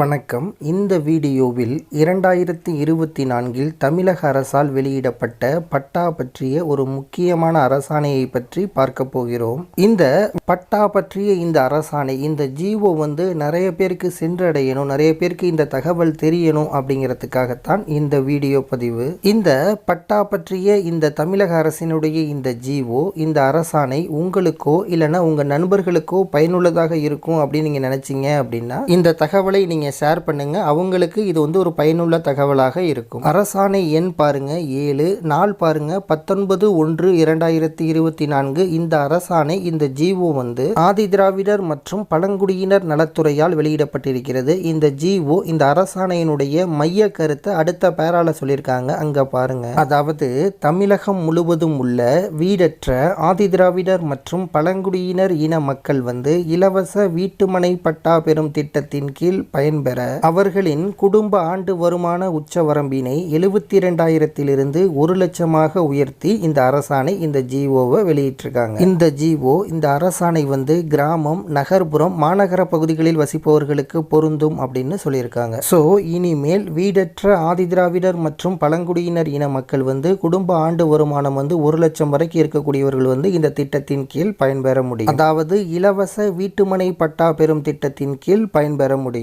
வணக்கம். இந்த வீடியோவில் இரண்டாயிரத்தி இருபத்தி நான்கில் தமிழக அரசால் வெளியிடப்பட்ட பட்டா பற்றிய ஒரு முக்கியமான அரசாணையை பற்றி பார்க்க போகிறோம். இந்த பட்டா பற்றிய இந்த அரசாணை இந்த ஜீவோ வந்து நிறைய பேருக்கு சென்றடையணும் நிறைய பேருக்கு இந்த தகவல் தெரியணும் அப்படிங்கிறதுக்காகத்தான் இந்த வீடியோ பதிவு. இந்த பட்டா பற்றிய இந்த தமிழக அரசினுடைய இந்த ஜீவோ இந்த அரசாணை உங்களுக்கோ இல்லைன்னா உங்கள் நண்பர்களுக்கோ பயனுள்ளதாக இருக்கும் அப்படின்னு நீங்கள் நினச்சிங்க அப்படின்னா இந்த தகவலை நீங்கள் நீங்கள் ஷேர் பண்ணுங்க. அவங்களுக்கு இது வந்து ஒரு பயனுள்ள தகவலாக இருக்கும். அரசாணை எண் பாருங்க. ஏழு நாள் பாருங்க. பத்தொன்பது ஒன்று இரண்டாயிரத்தி இருபத்தி நான்கு. இந்த அரசாணை இந்த ஜிஓ வந்து ஆதி திராவிடர் மற்றும் பழங்குடியினர் நலத்துறையால் வெளியிடப்பட்டிருக்கிறது. இந்த ஜிஓ இந்த அரசாணையினுடைய மைய கருத்தை அடுத்த பேரால சொல்லியிருக்காங்க. அங்க பாருங்க. அதாவது தமிழகம் முழுவதும் உள்ள வீடற்ற ஆதி திராவிடர் மற்றும் பழங்குடியினர் இன மக்கள் வந்து இலவச வீட்டுமனை பட்டா பெறும் திட்டத்தின் கீழ் பயன்பெற அவர்களின் குடும்ப ஆண்டு வருமான உச்சவரம்பினை எழுபத்தி இரண்டாயிரத்திலிருந்து ஒரு லட்சமாக உயர்த்தி இந்த அரசாணை இந்த ஜிஓவை வெளியிட்டிருக்காங்க. இந்த ஜிஓ இந்த அரசாணை வந்து கிராமம் நகர்ப்புறம் மாநகர பகுதிகளில் வசிப்பவர்களுக்கு பொருந்தும் அப்படின்னு சொல்லியிருக்காங்க. ஸோ இனிமேல் வீடற்ற ஆதிதிராவிடர் மற்றும் பழங்குடியினர் இன மக்கள் வந்து குடும்ப ஆண்டு வருமானம் வந்து ஒரு லட்சம் வரைக்கும் இருக்கக்கூடியவர்கள் வந்து இந்த திட்டத்தின் கீழ் பயன்பெற முடியும். அதாவது இலவச வீட்டுமனை பட்டா பெறும் திட்டத்தின் கீழ் பயன்பெற முடியும்.